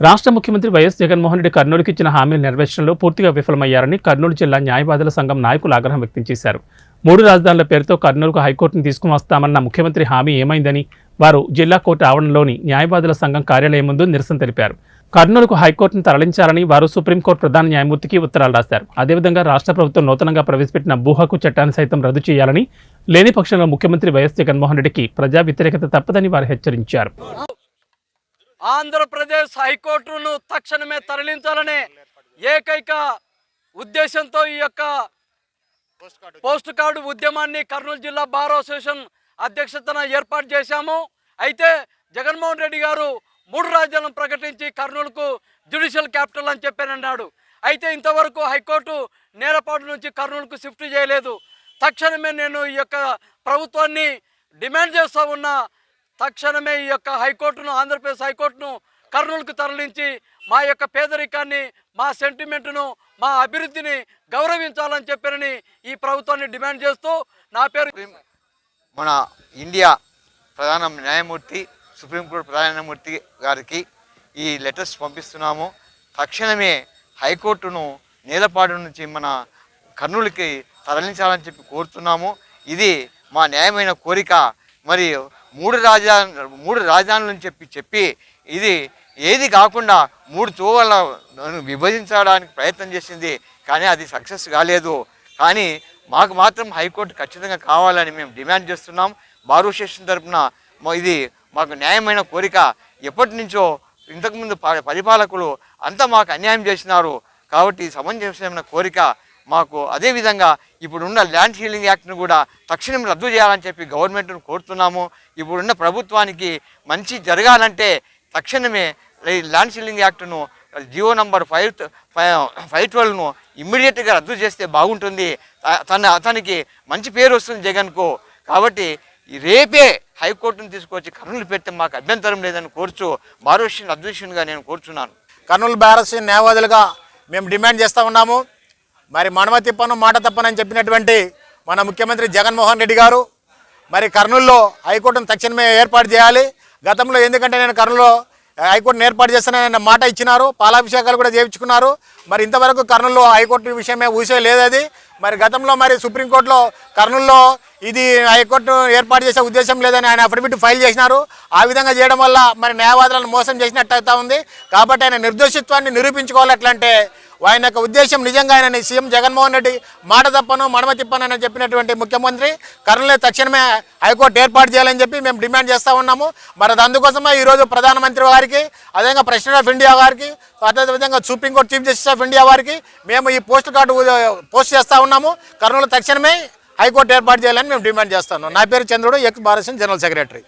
రాష్ట్ర ముఖ్యమంత్రి వైఎస్ జగన్మోహన్ రెడ్డి కర్నూలుకి ఇచ్చిన హామీలు నెరవేర్చడంలో పూర్తిగా విఫలమయ్యారని కర్నూలు జిల్లా న్యాయవాదుల సంఘం నాయకులు ఆగ్రహం వ్యక్తం చేశారు. మూడు రాజధానుల పేరుతో కర్నూలుకు హైకోర్టును తీసుకుని వస్తామన్న ముఖ్యమంత్రి హామీ ఏమైందని వారు జిల్లా కోర్టు ఆవరణలోని న్యాయవాదుల సంఘం కార్యాలయం ముందు నిరసన తెలిపారు. కర్నూలుకు హైకోర్టును తరలించాలని వారు సుప్రీంకోర్టు ప్రధాన న్యాయమూర్తికి ఉత్తరాలు రాశారు. అదేవిధంగా రాష్ట్ర ప్రభుత్వం నూతనంగా ప్రవేశపెట్టిన భూహక్కు చట్టాన్ని సైతం రద్దు చేయాలని లేని పక్షంలో ముఖ్యమంత్రి వైఎస్ జగన్మోహన్ రెడ్డికి ప్రజా వ్యతిరేకత తప్పదని వారు హెచ్చరించారు. ఆంధ్రప్రదేశ్ హైకోర్టును తక్షణమే తరలించాలనే ఏకైక ఉద్దేశంతో ఈ యొక్క పోస్ట్ కార్డు ఉద్యమాన్ని కర్నూలు జిల్లా బార్ అసోసియేషన్ అధ్యక్షతన ఏర్పాటు చేశాము. అయితే జగన్మోహన్ రెడ్డి గారు మూడు రాజ్యాలను ప్రకటించి కర్నూలుకు జ్యుడిషియల్ క్యాపిటల్ అని చెప్పానన్నాడు. అయితే ఇంతవరకు హైకోర్టు నేలపాటు నుంచి కర్నూలుకు షిఫ్ట్ చేయలేదు. తక్షణమే నేను ఈ యొక్క ప్రభుత్వాన్ని డిమాండ్ చేస్తూ ఉన్నా. తక్షణమే ఈ యొక్క హైకోర్టును ఆంధ్రప్రదేశ్ హైకోర్టును కర్నూలుకు తరలించి మా యొక్క పేదరికాన్ని మా సెంటిమెంట్ను మా అభివృద్ధిని గౌరవించాలని చెప్పారని ఈ ప్రభుత్వాన్ని డిమాండ్ చేస్తూ నా పేరు మన ఇండియా ప్రధాన న్యాయమూర్తి సుప్రీంకోర్టు ప్రధాన న్యాయమూర్తి గారికి ఈ లెటర్స్ పంపిస్తున్నాము. తక్షణమే హైకోర్టును నేలపాడు నుంచి మన కర్నూలుకి తరలించాలని చెప్పి కోరుతున్నాము. ఇది మా న్యాయమైన కోరిక. మరియు మూడు రాజా మూడు రాజధానులని చెప్పి చెప్పి ఇది ఏది కాకుండా మూడు తోవల విభజించడానికి ప్రయత్నం చేసింది. కానీ అది సక్సెస్ కాలేదు. కానీ మాకు మాత్రం హైకోర్టు ఖచ్చితంగా కావాలని మేము డిమాండ్ చేస్తున్నాం. బార్ తరపున తరఫున ఇది మాకు న్యాయమైన కోరిక ఎప్పటి నుంచో ఇంతకుముందు ప- పరిపాలకులు అంతా మాకు అన్యాయం చేసినారు. కాబట్టి సమంజసమైన కోరిక మాకు అదేవిధంగా ఇప్పుడున్న ల్యాండ్ హీలింగ్ యాక్ట్ను కూడా తక్షణం రద్దు చేయాలని చెప్పి గవర్నమెంట్ను కోరుతున్నాము. ఇప్పుడున్న ప్రభుత్వానికి మంచి జరగాలంటే తక్షణమే ల్యాండ్ హీలింగ్ యాక్ట్ను జియో నంబర్ ఫైవ్ ఫైవ్ ట్వెల్వ్ను ఇమ్మీడియట్గా రద్దు చేస్తే బాగుంటుంది. తన అతనికి మంచి పేరు వస్తుంది జగన్కు. కాబట్టి రేపే హైకోర్టును తీసుకొచ్చి కర్నూలు పెడితే మాకు అభ్యంతరం లేదని కోరుచు బారోషన్ అధ్యక్షునిగా నేను కోరుచున్నాను. కర్నూలు బ్యారస్ న్యాయవాదులుగా మేము డిమాండ్ చేస్తూ ఉన్నాము. మరి మనమ తిప్పను మాట తప్పనని చెప్పినటువంటి మన ముఖ్యమంత్రి జగన్మోహన్ రెడ్డి గారు మరి కర్నూలులో హైకోర్టును తక్షణమే ఏర్పాటు చేయాలి. గతంలో ఎందుకంటే నేను కర్నూలులో హైకోర్టును ఏర్పాటు చేస్తానని మాట ఇచ్చినారు పాలాభిషేకాలు కూడా చేయించుకున్నారు. మరి ఇంతవరకు కర్నూలులో హైకోర్టు విషయమే ఊసే లేదది మరి గతంలో మరి సుప్రీంకోర్టులో కర్నూలులో ఇది హైకోర్టు ఏర్పాటు చేసే ఉద్దేశం లేదని ఆయన అఫిడవిట్ ఫైల్ చేసినారు. ఆ విధంగా చేయడం వల్ల మరి న్యాయవాదులను మోసం చేసినట్టు అవుతా ఉంది. కాబట్టి ఆయన నిర్దోషిత్వాన్ని నిరూపించుకోవాలట్లంటే ఆయన యొక్క ఉద్దేశం నిజంగా ఆయన సీఎం జగన్మోహన్ రెడ్డి మాట తప్పను మడమ తిప్పను అని చెప్పినటువంటి ముఖ్యమంత్రి కర్నూలు తక్షణమే హైకోర్టు ఏర్పాటు చేయాలని చెప్పి మేము డిమాండ్ చేస్తూ ఉన్నాము. మరి అది అందుకోసమే ఈరోజు ప్రధానమంత్రి గారికి అదేవిధంగా ప్రెసిడెంట్ ఆఫ్ ఇండియా గారికి అదేవిధంగా Supreme Court chief justice of India వారికి మేము ఈ పోస్ట్ కార్డు పోస్ట్ చేస్తూ ఉన్నాము. కర్నూలు తక్షణమే హైకోర్టు ఏర్పాటు చేయాలని మేము డిమాండ్ చేస్తాను నా పేరు చంద్రుడు ఎక్స్ భారత జనరల్ సెక్రటరీ.